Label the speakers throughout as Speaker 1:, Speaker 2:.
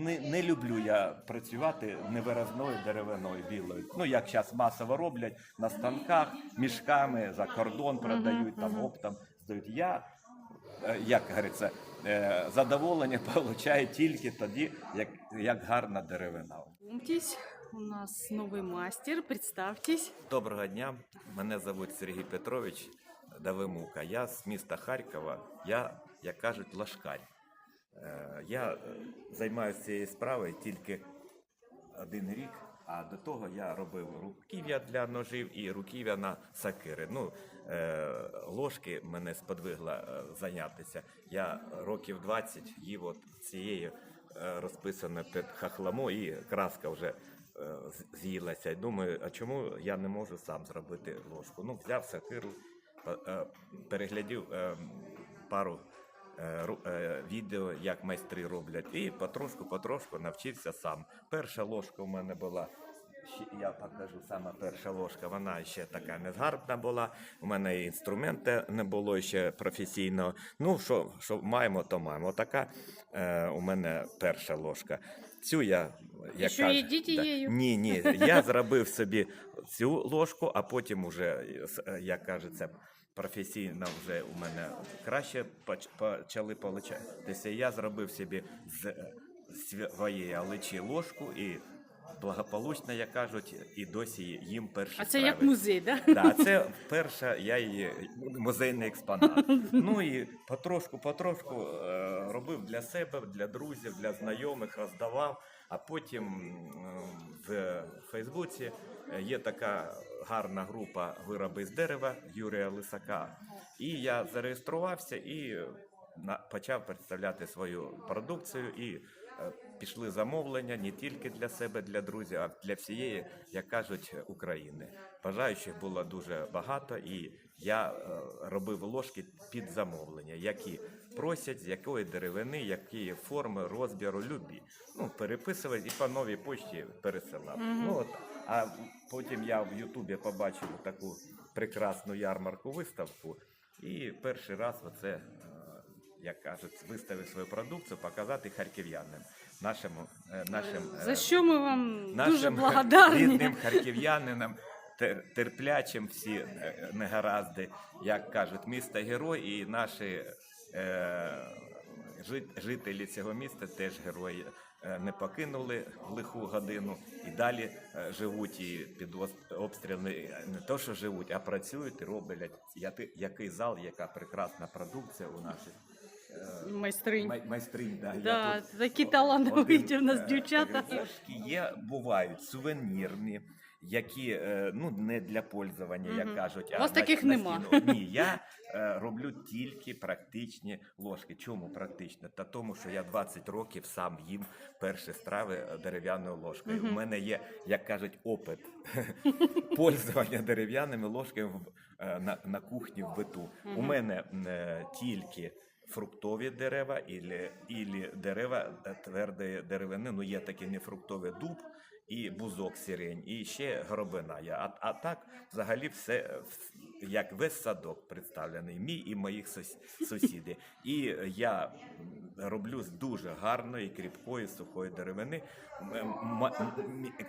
Speaker 1: не, не люблю я працювати невиразною деревиною білою. Ну як зараз масово роблять на станках, мішками за кордон продають, там оптом здають. Я, е, як говориться, е, задоволення отримую тільки тоді, як, як гарна деревина.
Speaker 2: У нас новий мастер, представтесь.
Speaker 1: Доброго дня. Мене звуть Сергій Петрович Давимука. Я з міста Харкова. Я, як кажуть, лашкарь. Е, Я е, займаюся цією справою тільки один рік, а до того я робив руків'я для ножів і руків'я на сакири. Ну, е, ложки мене сподвигла зайнятися. Я років 20 їв от цією розписаною під хахламо, і краска вже з'їлася. Думаю, а чому я не можу сам зробити ложку? Ну, взяв сакиру, переглядів пару ру- відео, як майстри роблять, і потрошку-потрошку навчився сам. Перша ложка у мене була. Я покажу саме перша ложка, вона ще така незгарна була. У мене і інструмента не було ще професійного. Ну, що, що маємо, то маємо. Така е, у мене перша ложка. Цю я як
Speaker 2: що,
Speaker 1: кажуть,
Speaker 2: їдіть її?
Speaker 1: Ні, ні. Я зробив собі цю ложку, а потім уже, е, як кажеться, професійно вже у мене краще поч- почали получатися. Я зробив собі з своєї аличі ложку і благополучно, як кажуть, і досі їм перші
Speaker 2: А це як музей, да?
Speaker 1: Да, це перша я її музейний експонат. Ну і потрошку, потрошку е, робив для себе, для друзів, для знайомих, роздавав. А потім в Фейсбуці є така гарна група вироби з дерева Юрія Лисака. І я зареєструвався і на- почав представляти свою продукцію і е, пішли замовлення не тільки для себе, для друзів, а для всієї, як кажуть, України. Бажаючих було дуже багато, і я е, робив ложки під замовлення, які просять, з якої деревини, які форми розбіру, любі. Ну, переписувати і по новій почті пересилав. Ну, от, а потім я в Ютубі побачив таку прекрасну ярмарку виставку, і перший раз оце. е, як кажуть, виставив свою продукцію, показати харків'янам, е, нашим, е,
Speaker 2: За що ми вам дуже благодарні.
Speaker 1: рідним харків'янинам, терплячим всі негаразди, як кажуть, місто герой і наші жителі цього міста теж герої. е, Не покинули в лиху годину і далі е, живуть і під е, не то, що живуть, а працюють і роблять. Який зал, яка прекрасна продукція у наших е,
Speaker 2: Майстринь.
Speaker 1: май- майстринь. Да, я
Speaker 2: Да,
Speaker 1: тут
Speaker 2: такі талановиті в нас дівчата.
Speaker 1: Є, бувають сувенірні, які е, ну не для пользування, як кажуть.
Speaker 2: У вас таких
Speaker 1: на
Speaker 2: нема.
Speaker 1: Ні, я е, роблю тільки практичні ложки. Чому практично? Та тому, що я 20 років сам їм перші страви е, дерев'яною ложкою. У мене є, як кажуть, опит пользування дерев'яними ложками на, на кухні в биту. У мене тільки фруктові дерева ілі, ілі дерева твердої деревини. Ну, є такі нефруктові дуб і бузок сирень, і ще гробина. Я А, а так, взагалі, все як весь садок представлений, мій і моїх сус- сусідів. І я роблю з дуже гарної, кріпкої, сухої деревини.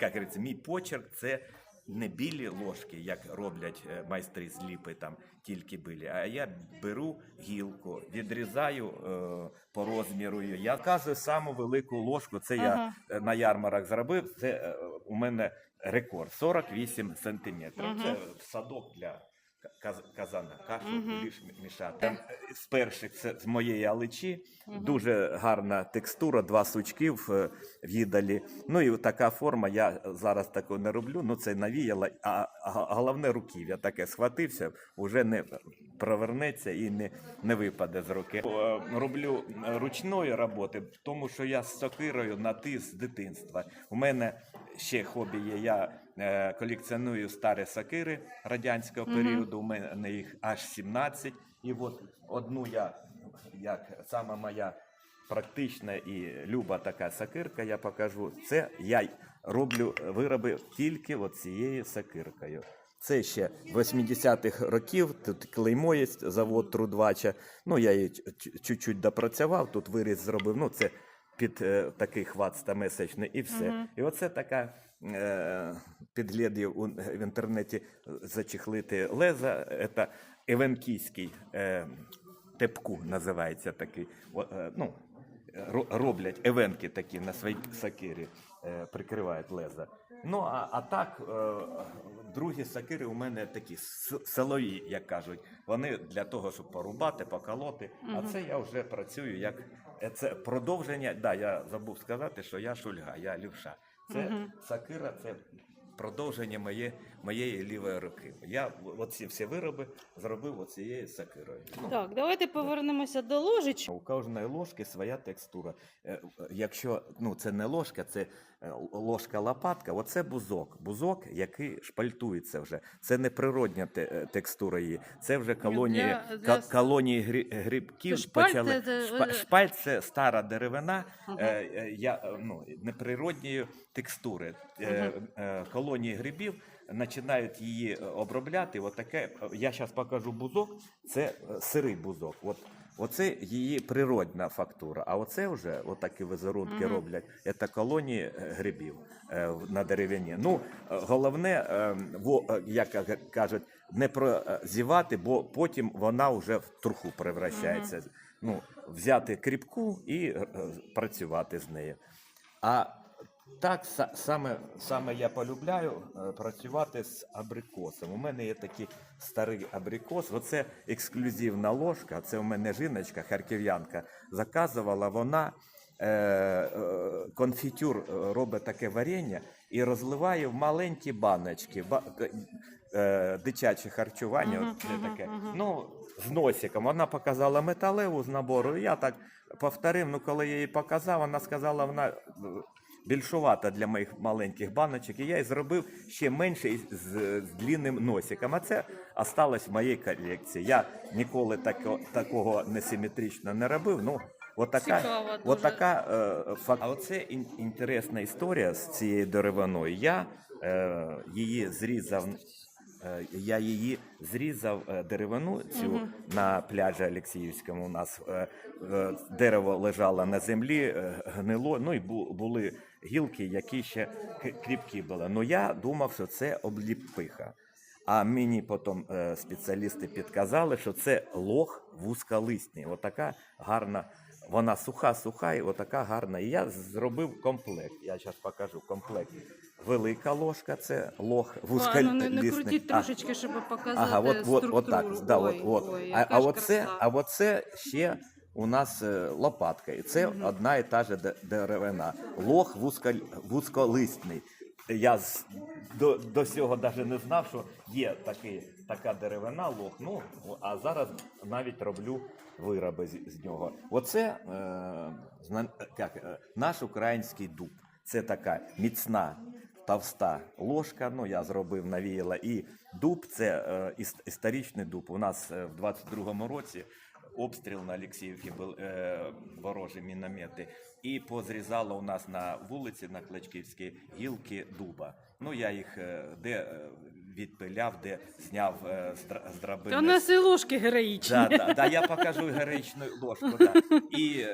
Speaker 1: Як говориться, мій почерк це не білі ложки, як роблять е, майстри з ліпи, там тільки білі, а я беру гілку, відрізаю е, по розміру. Я кажу саму велику ложку. Це
Speaker 2: Ага.
Speaker 1: я е, на ярмарах зробив. Це е, у мене рекорд 48 сантиметрів.
Speaker 2: Ага.
Speaker 1: Це садок для казана кашу будеш мішати. Там, е, з перших це з моєї аличі. Дуже гарна текстура, два сучки в, е, в'їдалі. Ну і така форма. Я зараз таку не роблю. Ну це навіяло. А, головне руків'я таке схватився, вже не провернеться і не, не випаде з руки. Е, Роблю ручної роботи, тому що я з сокирою на ти з дитинства. У мене ще хобі є. Я колекціоную старі сокири радянського періоду. У мене їх аж 17. І от одну я, як сама моя практична і люба така сокирка, я покажу. Це я роблю вироби тільки от цією сокиркою. Це ще 80-х років. Тут клеймо є, завод Трудвача. Ну, я її чуть-чуть допрацював, тут виріз зробив. Ну, це під е, такий хват 100-месячний і все.
Speaker 2: Мгм.
Speaker 1: І оце така е, підглядів в інтернеті зачехлити леза. Це евенкійський е, тепку називається такий. Е, ну, роблять евенки такі на своїй сакирі, е, прикривають леза. Ну, а, а так, е, другі сакири у мене такі силові, як кажуть. Вони для того, щоб порубати, поколоти. А це я вже працюю як е, це продовження. Да, я забув сказати, що я шульга, я лівша. Це сакира, це продовження моє, моєї лівої руки. Я оці всі вироби зробив оцією сакирою. Ну,
Speaker 2: Так, давайте повернемося до ложечки.
Speaker 1: у кожної ложки своя текстура. Е, Якщо ну це не ложка, це е, ложка лопатка, оце бузок. Бузок, який шпальтується вже. Це не природня те- е, текстура її. Це вже колонії,
Speaker 2: для-
Speaker 1: ка-
Speaker 2: для-
Speaker 1: колонії грі- грибків
Speaker 2: Це шпаль,
Speaker 1: почали.
Speaker 2: це- це-
Speaker 1: Шпа- Шпаль це стара деревина, е, е, я, е, ну, неприродньої текстури. Е, е, Колонії грибів починають її е, обробляти. От таке, е, я зараз покажу бузок, це е, сирий бузок. От, оце її природна фактура. А оце вже отакі визерунки
Speaker 2: Мгм.
Speaker 1: роблять. Це колонії грибів на деревині. Ну, головне, як кажуть, не прозівати, бо потім вона вже в труху превращається. Ну, взяти кріпку і працювати з нею. А так саме, саме я полюбляю е, працювати з абрикосом. У мене є такий старий абрикос. Оце ексклюзивна ложка. Це у мене жіночка, харків'янка, заказувала. Вона е, е, конфітюр е, робить таке варення і розливає в маленькі баночки. Ба, е, дитяче харчування.
Speaker 2: Мгм,
Speaker 1: от це таке.
Speaker 2: мгм.
Speaker 1: Ну, з носиком. Вона показала металеву з набору. Я так повторив. Ну, коли я їй показав, вона сказала, вона більшувата для моїх маленьких баночок. І я її зробив ще менше з, з длінним носиком. А це осталось в моїй колекції. Я ніколи тако, такого несиметрично не робив. Ну, отака, отака е, фак... А оце ін- інтересна історія з цією деревиною. Я е, її зрізав. Е, Я її зрізав е, деревину цю
Speaker 2: Мгм.
Speaker 1: на пляжі Олексіївському. У нас е, дерево лежало на землі, гнило. Ну і були гілки, які ще кріпкі були. Ну я думав, що це обліпиха. А мені потім спеціалісти підказали, що це лох вузьколисний. Отака гарна. Вона суха, суха, і отака гарна. І я зробив комплект. Я зараз покажу комплект. Велика ложка це лох
Speaker 2: А, ну, не, не крутіть трошечки, щоб показати
Speaker 1: Ага, от, от, от так. Да, от,
Speaker 2: Ой,
Speaker 1: от.
Speaker 2: ой,
Speaker 1: а, а, оце, а оце ще у нас е, лопатка. І це
Speaker 2: Мгм.
Speaker 1: одна і та же деревина. Лох вузько, вузьколистний. Я з, до, до цього навіть не знав, що є такий, така деревина, лох. Ну, а зараз навіть роблю вироби з, з нього. Оце е, як, е, наш український дуб. Це така міцна товста ложка. Ну, я зробив, навіяла. І дуб це е, іс- історичний дуб. У нас е, в 22-му році обстріл на Олексіївці був е, ворожі міномети. І позрізало у нас на вулиці на Кличківській гілки дуба. Ну, я їх е, де е, відпиляв, де зняв е, з дра- з драбини.
Speaker 2: Та у нас і ложки героїчні.
Speaker 1: Да, да, да, я покажу героїчну ложку. Да. І,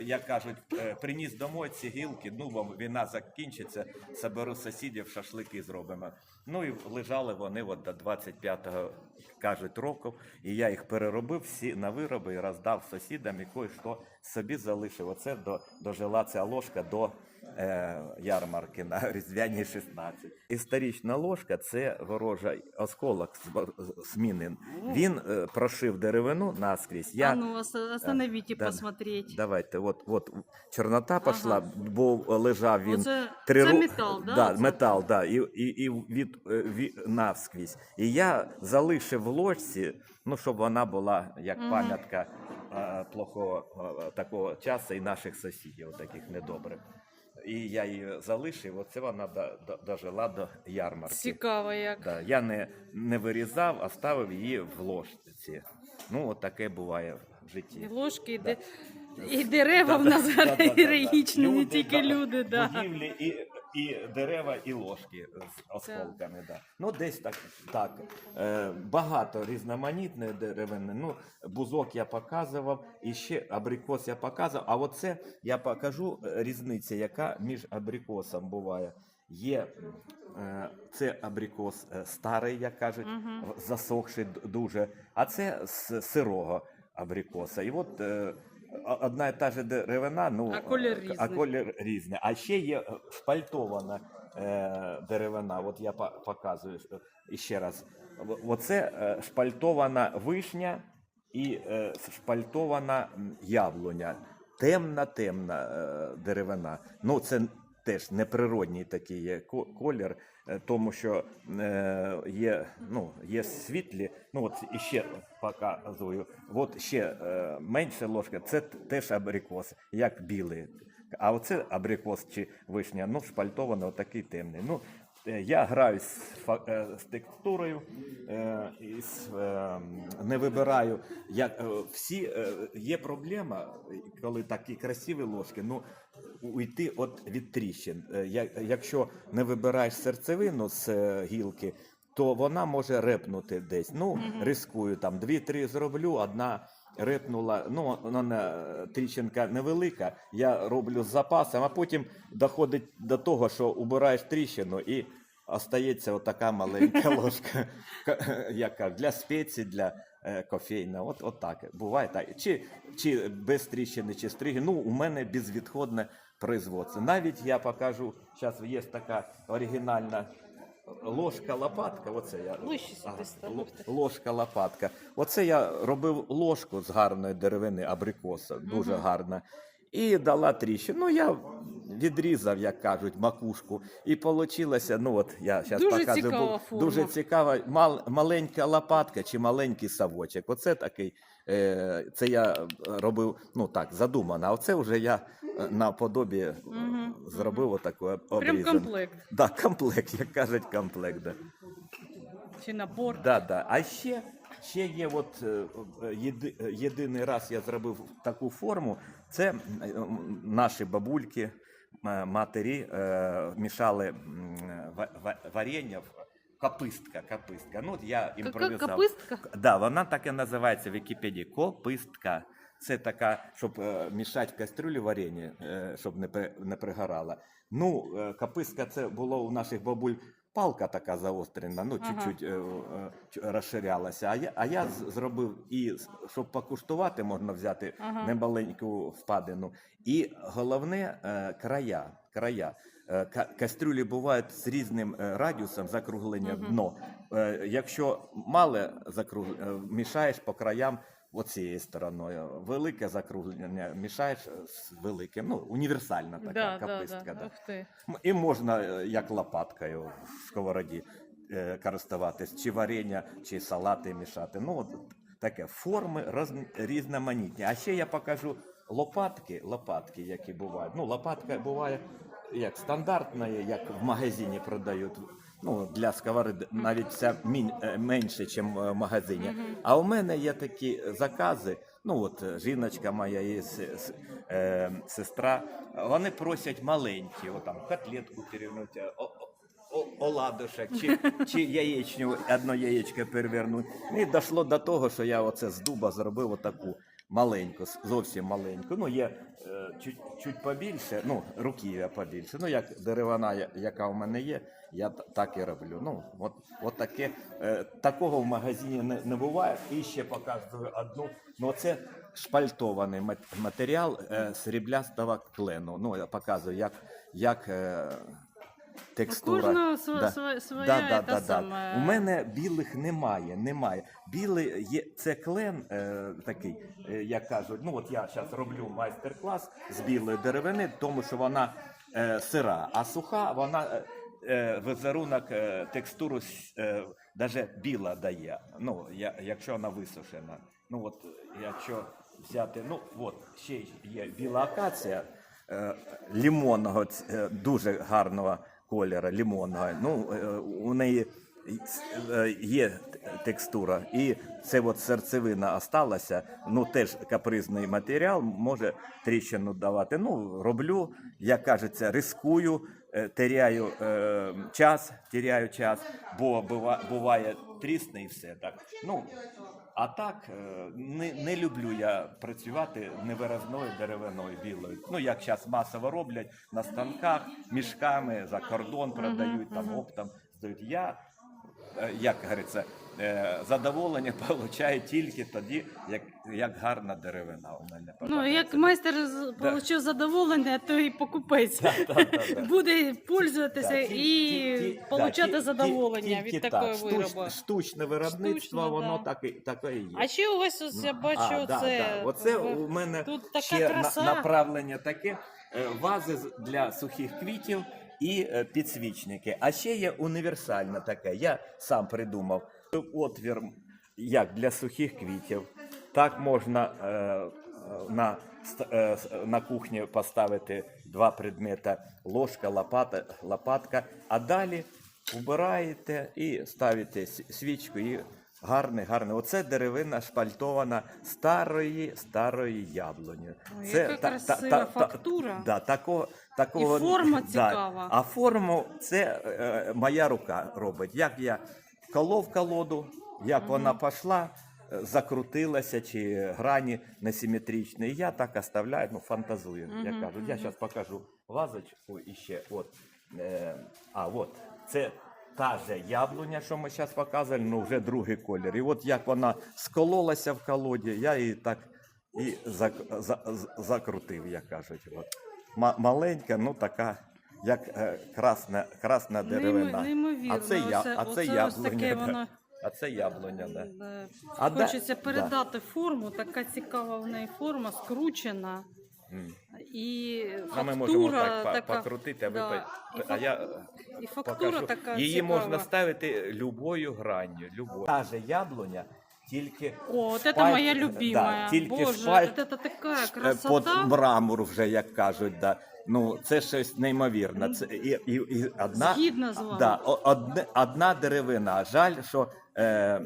Speaker 1: як кажуть, приніс домой ці гілки, ну, бо війна закінчиться, соберу сусідів, шашлики зробимо. Ну і лежали вони от до 25-го, кажуть, року, і я їх переробив всі на вироби і роздав сусідам, і кое-що собі залишив. Оце до, дожила ця ложка до е, ярмарки на Різдвяній 16. Історична ложка це ворожий осколок з міни. Він е, прошив деревину наскрізь. Я,
Speaker 2: А ну, ос- остановите
Speaker 1: да,
Speaker 2: посмотреть.
Speaker 1: Давайте, от, от чорнота пішла,
Speaker 2: Ага.
Speaker 1: бо лежав він
Speaker 2: Оце,
Speaker 1: три
Speaker 2: це метал, да?
Speaker 1: Да, метал, да, і, і, і від, е, від, навскрізь. І я залишив в ложці, ну, щоб вона була як
Speaker 2: Мгм.
Speaker 1: пам'ятка е, плохого е, такого часу і наших сусідів, таких недобрих. І я її залишив, оце вона до, до, дожила до ярмарки.
Speaker 2: Цікаво як.
Speaker 1: Да, я не, не вирізав, а ставив її в ложці. Ну, от таке буває в
Speaker 2: І
Speaker 1: житті.
Speaker 2: ложки,
Speaker 1: Да.
Speaker 2: і дерева в нас
Speaker 1: да, да, да, да,
Speaker 2: героїчні, не тільки
Speaker 1: да,
Speaker 2: люди. Да.
Speaker 1: Будівлі і і дерева, і ложки з осколками. Да. Ну, десь так. так. Е, багато різноманітної деревини. Ну, бузок я показував, і ще абрикос я показував. А оце я покажу е, різниця, яка між абрикосом буває. Є е, це абрикос е, старий, як кажуть, засохший дуже, а це з сирого абрикоса. І от одна і та ж деревина, ну
Speaker 2: А колір
Speaker 1: е,
Speaker 2: різний.
Speaker 1: а колір різний. А ще є е, шпальтована е, деревина. От я показую е, ще раз. Оце е, шпальтована вишня і е, шпальтована яблуня. Темна, темна е, деревина. Ну, це теж неприродній такий є колір, е, тому що е, є, ну, є світлі. Ну, от іще показую. От ще е, менше ложка, це теж абрикос, як білий. А оце абрикос чи вишня, ну, шпальтовано, отакий темний. Ну, е, я граю з, е, з текстурою, е, і з, е, не вибираю. Е, всі, е, є проблема, коли такі красиві ложки, ну, уйти от від тріщин. Е, Якщо не вибираєш серцевину з е, гілки, то вона може репнути десь. Ну, рискую там дві-три зроблю, одна репнула. Ну, вона тріщинка невелика. Я роблю з запасом, а потім доходить до того, що убираєш тріщину і остається отака маленька ложка, ка- яка для спеції, для е, кофейна. От, от так. Буває так. Чи, чи без тріщини, чи стриги. Ну, у мене безвідходне производство. Навіть я покажу, зараз є така оригінальна ложка лопатка. Оце я Ага, ложка лопатка. Оце я робив ложку з гарної деревини абрикоса, дуже гарна. І дала тріщину. Ну, я відрізав, як кажуть, макушку. І вийшло, ну от я зараз
Speaker 2: Дуже
Speaker 1: показую.
Speaker 2: цікава
Speaker 1: бу-
Speaker 2: форма.
Speaker 1: Дуже цікава мал, маленька лопатка чи маленький савочок. Оце такий, це я е, робив, ну так, задумано. А оце вже я е, наподобі
Speaker 2: Мгм,
Speaker 1: зробив отаку
Speaker 2: Прям комплект.
Speaker 1: Да, комплект, як кажуть, комплект. Да.
Speaker 2: Чи набор.
Speaker 1: Да, да. А ще, ще є от е, е, єди, е, єдиний раз я зробив таку форму. Це е, наші бабульки, матері е, мішали варення в капистка, капистка. Ну, от я імпровізував.
Speaker 2: капистка?
Speaker 1: Да, вона так і називається в Вікіпедії. Копистка. Це така, щоб е, мішати в кастрюлі варення, е, щоб не, при, не пригорало. Ну, е, капистка це було у наших бабуль палка така заострена, ну, чуть-чуть е, е, розширялася. А я, а я зробив і щоб покуштувати, можна взяти
Speaker 2: Ага.
Speaker 1: немаленьку впадину. І головне е, края. края. Е, ка- Кастрюлі бувають з різним е, радіусом закруглення
Speaker 2: Мгм.
Speaker 1: дно. Е, Якщо мале закруглення, мішаєш по краям оцією стороною. Велике закруглення мішаєш з великим. Ну, універсальна така
Speaker 2: Да,
Speaker 1: капистка.
Speaker 2: да.
Speaker 1: Да.
Speaker 2: Ух ти.
Speaker 1: І можна як лопаткою в сковороді користуватись, чи варення, чи салати мішати. Ну, от таке форми роз, різноманітні. А ще я покажу лопатки, лопатки, які бувають. Ну, лопатка буває як стандартна, як в магазині продають. Ну, для сковороди навіть ця е, менше, ніж в магазині. А у мене є такі закази. Ну от е, жіночка моя і е, сестра, вони просять маленькі, от там котлетку перевернути, оладушек, чи, чи яєчню, одно яєчко перевернути. Ну, І дійшло до того, що я оце з дуба зробив отаку маленьку, с- зовсім маленьку. Ну, є е, чуть, чуть побільше, ну, руків'я побільше. Ну, як деревина, яка у мене є, я так і роблю. Ну, от, от таке, е, такого в магазині не, не буває. І ще показую одну. Ну, це шпальтований матеріал е, сріблястого клену. Ну, я показую, як, як е, текстура.
Speaker 2: кожного сва- своя та сама.
Speaker 1: У мене білих немає. немає. Білий є це клен е, такий, е, як кажуть. Ну от я зараз роблю майстер-клас з білої деревини, тому що вона е, сира, а суха вона е, е, візерунок, е, текстуру е, даже біла дає. Ну, я, якщо вона висушена. Ну от якщо взяти, ну от ще є біла акація е, лімонного, е, дуже гарного кольору, лімонного. Ну, е, у неї е, є текстура, і це от серцевина осталася. Ну, теж капризний матеріал, може тріщину давати. Ну, роблю, як кажеться, рискую, е, теряю е, час, теряю час, бо бува, буває трісне і все так. Ну, а так, е, не, не люблю я працювати невиразною деревиною білою. Ну, як зараз масово роблять на станках, мішками за кордон продають, там оптом здають. Я, е, як говориться, задоволення получаю тільки тоді, як, як гарна деревина у мене.
Speaker 2: Ну, як майстер получив задоволення, то і покупець
Speaker 1: Да, да, да, да.
Speaker 2: буде пользуватися
Speaker 1: Да,
Speaker 2: і
Speaker 1: ті- да,
Speaker 2: задоволення
Speaker 1: тільки
Speaker 2: від
Speaker 1: так.
Speaker 2: такої
Speaker 1: Штуч-
Speaker 2: вироби.
Speaker 1: Штучне виробництво,
Speaker 2: Штучне,
Speaker 1: воно
Speaker 2: да.
Speaker 1: так і, таке і є.
Speaker 2: А ще у вас ось я бачу
Speaker 1: А, да,
Speaker 2: це.
Speaker 1: да. Оце у мене
Speaker 2: Тут така
Speaker 1: ще
Speaker 2: краса.
Speaker 1: На, направлення таке. е, Вази для сухих квітів і е, підсвічники. А ще є універсальне таке. Я сам придумав отвір як для сухих квітів. Так можна е, е, на, е, на кухні поставити два предмети: ложка, лопата, лопатка, а далі убираєте і ставите свічку. І гарне, гарне. Оце деревина шпальтована старої старої яблуні.
Speaker 2: Ой, яка красива фактура.
Speaker 1: да, такого, такого,
Speaker 2: І форма
Speaker 1: да.
Speaker 2: цікава.
Speaker 1: А форму це е, моя рука робить. Як я колов колоду, як вона пішла, е, закрутилася, чи грані несиметричні. І я так оставляю, ну, фантазую,
Speaker 2: Мгм,
Speaker 1: кажуть. Я зараз покажу вазочку і ще. От. Е, а, от. Це та же яблуня, що ми зараз показували, ну вже другий колір. І от як вона скололася в колоді, я її так і зак, за, закрутив, як кажуть. От. Маленька, ну така, як е, красна, красна деревина.
Speaker 2: Неймовірно.
Speaker 1: А це, я,
Speaker 2: Оце-
Speaker 1: а це
Speaker 2: оце ось
Speaker 1: яблуня.
Speaker 2: таке
Speaker 1: да.
Speaker 2: воно.
Speaker 1: А це яблуня, да.
Speaker 2: Да.
Speaker 1: А да-
Speaker 2: Хочеться
Speaker 1: да.
Speaker 2: передати форму, така цікава в неї форма, скручена.
Speaker 1: М.
Speaker 2: І
Speaker 1: А ми
Speaker 2: фактура
Speaker 1: можемо так
Speaker 2: така,
Speaker 1: покрутити, а ви
Speaker 2: да, і
Speaker 1: а
Speaker 2: фак-
Speaker 1: я е,
Speaker 2: і фактура
Speaker 1: покажу.
Speaker 2: така
Speaker 1: Її
Speaker 2: цікава.
Speaker 1: можна ставити любою гранню. Любою. Та же яблуня, тільки
Speaker 2: О, это
Speaker 1: шпаль-
Speaker 2: моя любимая.
Speaker 1: Да, тільки
Speaker 2: Боже,
Speaker 1: шпаль,
Speaker 2: это такая
Speaker 1: Е, Под
Speaker 2: красота.
Speaker 1: мрамор вже, як кажуть, да. Ну, це щось неймовірне. Це і, і, і одна,
Speaker 2: Згідна з вами.
Speaker 1: Да, одне, одна деревина. Жаль, що е,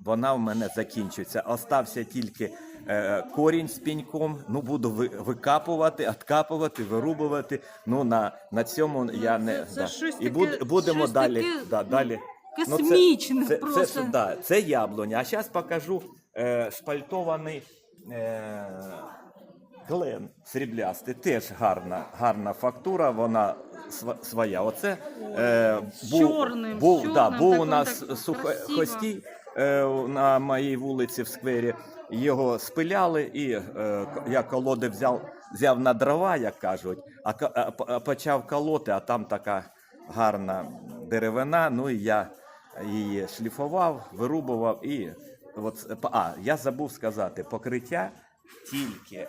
Speaker 1: вона в мене закінчується. Остався тільки е, корінь з піньком. Ну, буду ви, викапувати, откапувати, вирубувати. Ну, на, на цьому я
Speaker 2: це-
Speaker 1: не.
Speaker 2: це
Speaker 1: да.
Speaker 2: щось
Speaker 1: І
Speaker 2: таке-
Speaker 1: буд, будемо
Speaker 2: щось
Speaker 1: далі.
Speaker 2: таке,
Speaker 1: да,
Speaker 2: ну,
Speaker 1: далі. Ну, це-
Speaker 2: космічне
Speaker 1: це,
Speaker 2: просто.
Speaker 1: Це, да, це яблуня. А зараз покажу е, шпальтований е, клен сріблястий. Теж гарна, гарна фактура, вона своя. Оце е, був,
Speaker 2: чорним,
Speaker 1: був,
Speaker 2: з
Speaker 1: да, був у нас
Speaker 2: так
Speaker 1: сухо,
Speaker 2: красиво.
Speaker 1: хостій е, на моїй вулиці в сквері. Його спиляли, і е, я колоди взяв, взяв на дрова, як кажуть, а, а а почав колоти, а там така гарна деревина. Ну і я її шліфував, вирубував і от а я забув сказати, покриття тільки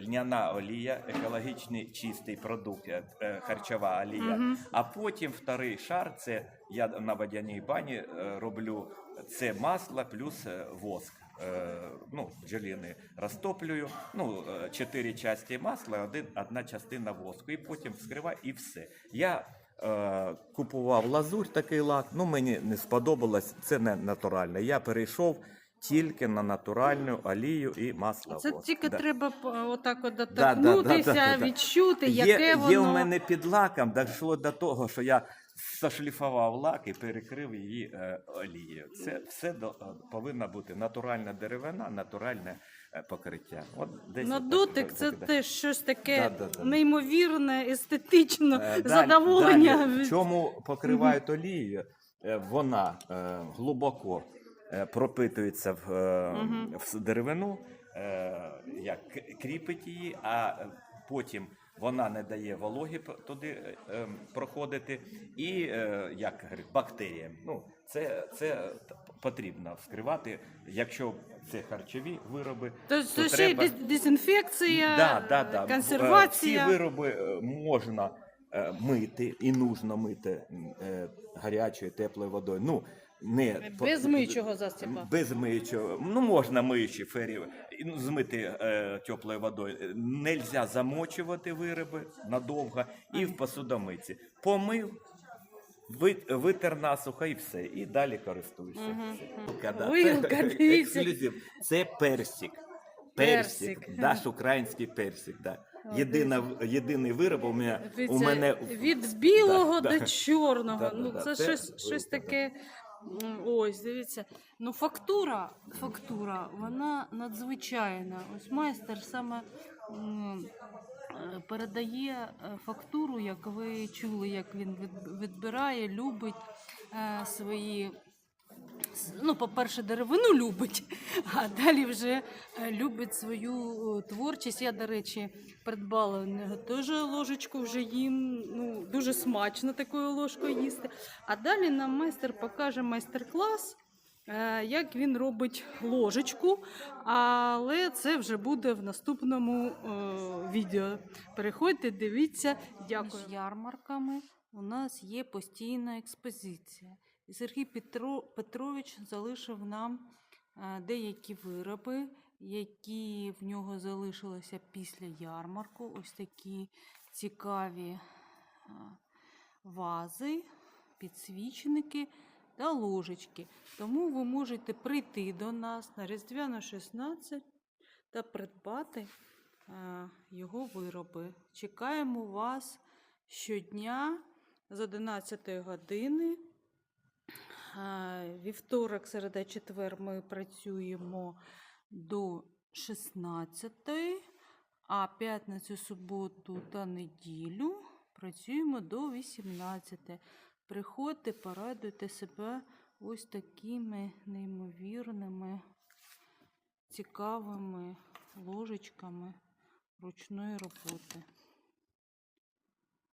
Speaker 1: льняна олія, екологічний чистий продукт, е, е, харчова олія. А потім вторий шар це я на водяній бані е, роблю це масло плюс е, воск. Е, ну, бджоліни розтоплюю. Ну, е, чотири частини масла, один, одна частина воску. І потім вскриваю і все. Я е, купував лазурь, такий лак. Ну, мені не сподобалось, це не натуральне. Я перейшов тільки на натуральну олію і масло.
Speaker 2: Це тільки
Speaker 1: Да.
Speaker 2: треба отак от
Speaker 1: Да, да, да,
Speaker 2: доторкнутися,
Speaker 1: да, да.
Speaker 2: відчути,
Speaker 1: Є,
Speaker 2: яке
Speaker 1: є
Speaker 2: воно.
Speaker 1: у мене під лаком, дійшло до того, що я зашліфував лак і перекрив її е, олією. Це все до, е, повинна бути натуральна деревина, натуральне е, покриття. От десь
Speaker 2: На дотик це
Speaker 1: так,
Speaker 2: теж щось таке
Speaker 1: Да, да, да.
Speaker 2: неймовірне, естетичне
Speaker 1: Е,
Speaker 2: задоволення.
Speaker 1: далі,
Speaker 2: від-
Speaker 1: чому покривають олією? Е, Вона е, глибоко пропитується в, е, в деревину, е, як кріпить її, а е, потім вона не дає вологи п- туди е, е, проходити, і е, як говорить, бактеріям. Ну, це, це потрібно вскривати, якщо це харчові вироби.
Speaker 2: Тобто
Speaker 1: то
Speaker 2: ще
Speaker 1: треба-
Speaker 2: дез- дезінфекція,
Speaker 1: Да, да, да. Е,
Speaker 2: консервація.
Speaker 1: Ці вироби е, можна е, мити і нужно мити е, гарячою, теплою водою. Ну, не
Speaker 2: Без
Speaker 1: по-
Speaker 2: миючого засібу.
Speaker 1: Без миючого. Ну, можна миючі фері ну, змити е, теплою водою. Нельзя замочувати вироби надовго і в посудомиці. Помив, ви- витер насухо і все. І далі користуйся. Вилка, да.
Speaker 2: Вилка,
Speaker 1: Це
Speaker 2: дивіться.
Speaker 1: ексклюзив. Це персик.
Speaker 2: Персик.
Speaker 1: Персик, наш український персик. Да. єдина, єдиний вироб у мене. У
Speaker 2: Дивіться,
Speaker 1: мене
Speaker 2: від білого
Speaker 1: Да,
Speaker 2: до
Speaker 1: да.
Speaker 2: чорного.
Speaker 1: Да, да,
Speaker 2: ну,
Speaker 1: да.
Speaker 2: це,
Speaker 1: Це
Speaker 2: щось, щось таке. Ось, дивіться. Ну, фактура, фактура, вона надзвичайна. Ось майстер саме е, передає е, фактуру, як ви чули, як він відбирає, любить е, свої. Ну, по-перше, деревину любить, а далі вже е, любить свою е, творчість. Я, до речі, придбала теж ложечку вже їм. Ну, дуже смачно такою ложкою їсти. А далі нам майстер покаже майстер-клас, е, як він робить ложечку. Але це вже буде в наступному е, відео. Переходьте, дивіться. Дякую. Між ярмарками у нас є постійна експозиція. І Сергій Петро, Петрович залишив нам е, деякі вироби, які в нього залишилися після ярмарку. Ось такі цікаві е, вази, підсвічники та ложечки. Тому ви можете прийти до нас на Різдвяну 16 та придбати е, його вироби. Чекаємо вас щодня з 11 години. Вівторок, середа, четвер ми працюємо до 16, а п'ятницю, суботу та неділю працюємо до 18. Приходьте, порадуйте себе ось такими неймовірними, цікавими ложечками ручної роботи.